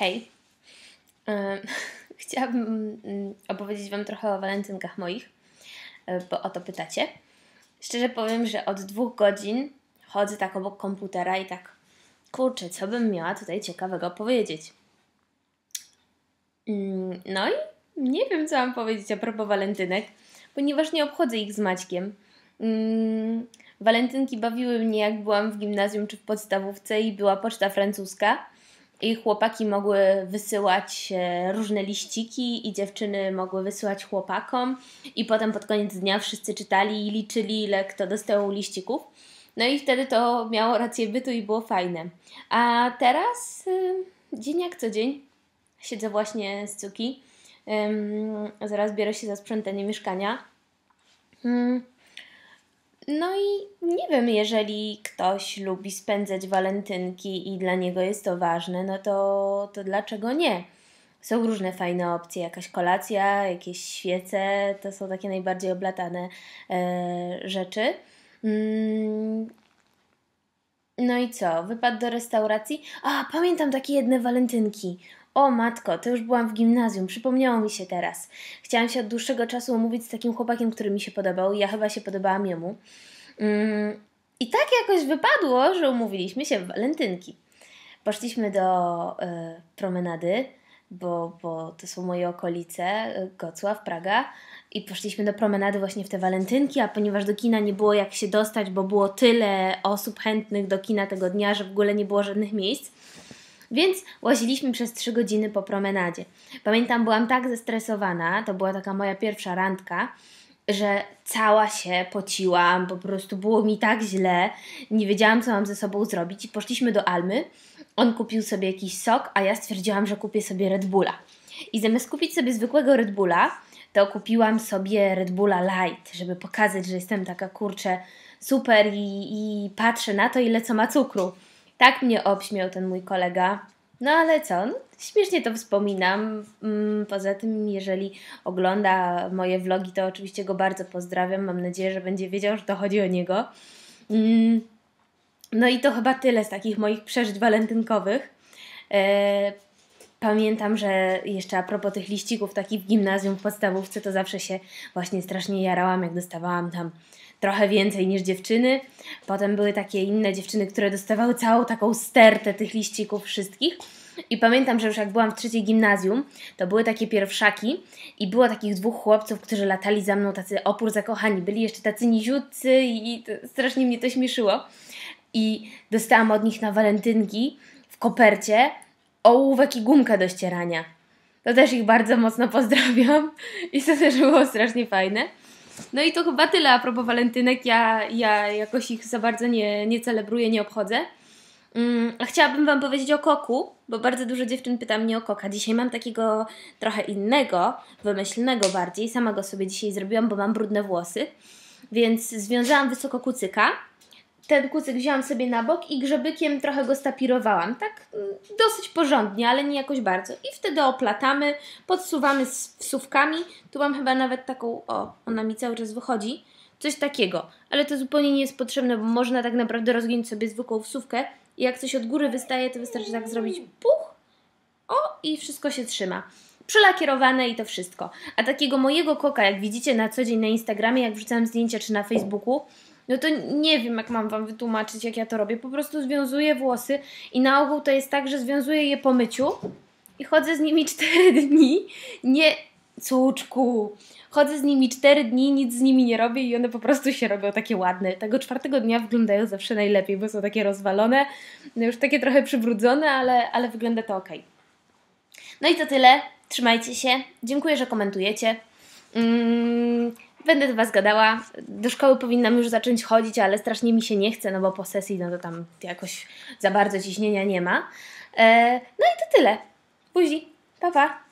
Hej. Chciałabym mm, opowiedzieć Wam trochę o walentynkach moich, e, bo o to pytacie. Szczerze powiem, że od dwóch godzin chodzę tak obok komputera i tak, kurczę, co bym miała tutaj ciekawego powiedzieć. Mm, no i nie wiem, co mam powiedzieć a propos walentynek, ponieważ nie obchodzę ich z Maćkiem. Mm, walentynki bawiły mnie, jak byłam w gimnazjum czy w podstawówce i była poczta francuska i chłopaki mogły wysyłać e, różne liściki i dziewczyny mogły wysyłać chłopakom i potem pod koniec dnia wszyscy czytali i liczyli ile kto dostał liścików. No i wtedy to miało rację bytu i było fajne. A teraz y, dzień jak co dzień siedzę właśnie z Cuki. zaraz biorę się za sprzątanie mieszkania. No i nie wiem, jeżeli ktoś lubi spędzać walentynki i dla niego jest to ważne, no to, to dlaczego nie? Są różne fajne opcje, jakaś kolacja, jakieś świece, to są takie najbardziej oblatane e, rzeczy. Mm. No i co? Wypad do restauracji? A, pamiętam takie jedne walentynki. O matko, to już byłam w gimnazjum, przypomniało mi się teraz. Chciałam się od dłuższego czasu umówić z takim chłopakiem, który mi się podobał i ja chyba się podobałam jemu. Mm, I tak jakoś wypadło, że umówiliśmy się w walentynki. Poszliśmy do y, promenady, bo, bo to są moje okolice, y, Gocław, Praga. I poszliśmy do promenady właśnie w te walentynki, a ponieważ do kina nie było jak się dostać, bo było tyle osób chętnych do kina tego dnia, że w ogóle nie było żadnych miejsc, więc łaziliśmy przez trzy godziny po promenadzie. Pamiętam, byłam tak zestresowana, to była taka moja pierwsza randka, że cała się pociłam, po prostu było mi tak źle, nie wiedziałam, co mam ze sobą zrobić i poszliśmy do Almy. On kupił sobie jakiś sok, a ja stwierdziłam, że kupię sobie Red Bulla. I zamiast kupić sobie zwykłego Red Bulla, to kupiłam sobie Red Bulla Light, żeby pokazać, że jestem taka kurczę super i, i patrzę na to, ile co ma cukru. Tak mnie obśmiał ten mój kolega. No ale co? No, śmiesznie to wspominam. Mm, poza tym, jeżeli ogląda moje vlogi, to oczywiście go bardzo pozdrawiam. Mam nadzieję, że będzie wiedział, że to chodzi o niego. Mm, no i to chyba tyle z takich moich przeżyć walentynkowych. Pamiętam, że jeszcze a propos tych liścików takich w gimnazjum, w podstawówce, to zawsze się właśnie strasznie jarałam, jak dostawałam tam trochę więcej niż dziewczyny. Potem były takie inne dziewczyny, które dostawały całą taką stertę tych liścików wszystkich. I pamiętam, że już jak byłam w trzeciej gimnazjum, to były takie pierwszaki i było takich dwóch chłopców, którzy latali za mną, tacy opór zakochani. Byli jeszcze tacy niziutcy i strasznie mnie to śmieszyło. I dostałam od nich na walentynki w kopercie ołówek i gumkę do ścierania. To też ich bardzo mocno pozdrawiam i to też było strasznie fajne. No i to chyba tyle a propos walentynek. Ja, ja jakoś ich za bardzo nie, nie celebruję, nie obchodzę. Mm, chciałabym Wam powiedzieć o koku, bo bardzo dużo dziewczyn pyta mnie o koka. Dzisiaj mam takiego trochę innego, wymyślnego bardziej. Sama go sobie dzisiaj zrobiłam, bo mam brudne włosy. Więc związałam wysoko kucyka ten kucyk wziąłam sobie na bok i grzebykiem trochę go stapirowałam. Tak mm, dosyć porządnie, ale nie jakoś bardzo. I wtedy oplatamy, podsuwamy z wsówkami. Tu mam chyba nawet taką, o, ona mi cały czas wychodzi. Coś takiego. Ale to zupełnie nie jest potrzebne, bo można tak naprawdę rozgiąć sobie zwykłą wsówkę i jak coś od góry wystaje, to wystarczy tak zrobić puch, o i wszystko się trzyma przelakierowane i to wszystko. A takiego mojego koka, jak widzicie na co dzień na Instagramie, jak wrzucam zdjęcia czy na Facebooku, no to nie wiem, jak mam Wam wytłumaczyć, jak ja to robię. Po prostu związuję włosy i na ogół to jest tak, że związuję je po myciu i chodzę z nimi 4 dni. Nie, cuczku. Chodzę z nimi 4 dni, nic z nimi nie robię i one po prostu się robią takie ładne. Tego czwartego dnia wyglądają zawsze najlepiej, bo są takie rozwalone, no już takie trochę przybrudzone, ale, ale wygląda to ok. No i to tyle. Trzymajcie się. Dziękuję, że komentujecie. Mm, będę do Was gadała. Do szkoły powinnam już zacząć chodzić, ale strasznie mi się nie chce, no bo po sesji no to tam jakoś za bardzo ciśnienia nie ma. E, no i to tyle. Buzi. Pa, pa.